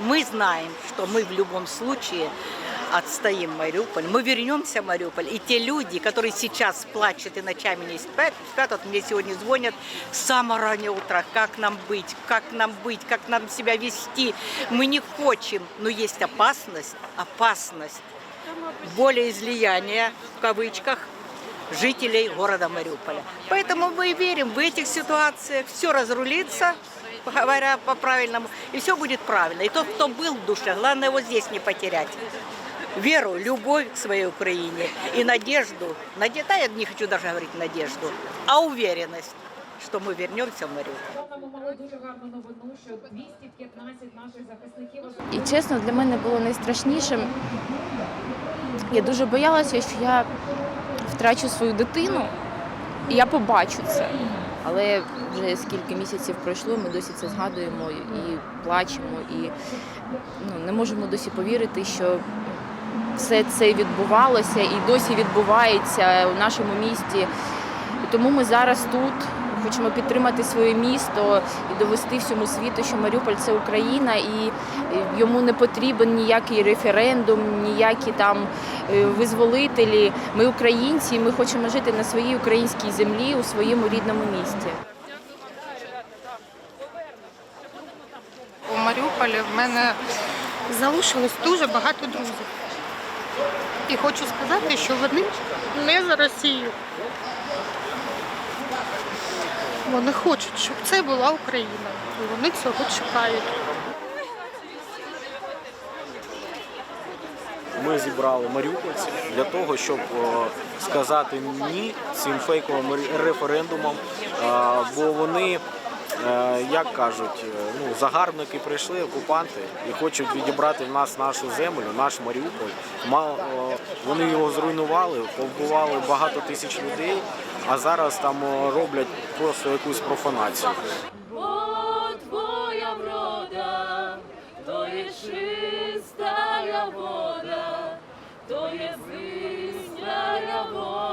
Мы знаем, что мы в любом случае отстоим Мариуполь. Мы вернемся в Мариуполь. И те люди, которые сейчас плачут и ночами не спят, спят, вот мне сегодня звонят с самого раннего утра, как нам быть, как нам быть, как нам себя вести. Мы не хотим, но есть опасность, опасность волеизлияния, в кавычках, жителей города Мариуполя. Поэтому мы верим, в этих ситуациях все разрулится, говоря по-правильному, и все будет правильно. И тот, кто был в душе, главное вот здесь не потерять. Веру, любовь к своей Украине и надежду, наде- да, я не хочу даже говорить надежду, а уверенность, что мы вернемся в Мариуполь. Нам мали дуже гарну новину, що 215 наших захисників І чесно, для мене було найстрашнішим. Я дуже боялася, що я втрачу свою дитину, і я побачу це. Але вже скільки місяців пройшло, ми досі це згадуємо і плачемо, і ну, не можемо досі повірити, що все це відбувалося і досі відбувається у нашому місті. І тому ми зараз тут хочемо підтримати своє місто і довести всьому світу, що Маріуполь це Україна, і йому не потрібен ніякий референдум, ніякі там е, визволителі. Ми українці, і ми хочемо жити на своїй українській землі у своєму рідному місті. У Маріуполі в мене залишилось дуже багато друзів. І хочу сказати, що вони не за Росію. Вони хочуть, щоб це була Україна. І вони цього чекають. Ми зібрали маріупольців для того, щоб сказати ні цим фейковим ре- референдумам, бо вони, е, як кажуть, е, ну, загарбники прийшли, окупанти, і хочуть відібрати в нас нашу землю, наш Маріуполь. Мало, вони його зруйнували, повбивали багато тисяч людей, а зараз там роблять просто якусь профанацію. Бо твоя врода, то є чистая вода, то є зисняя вода.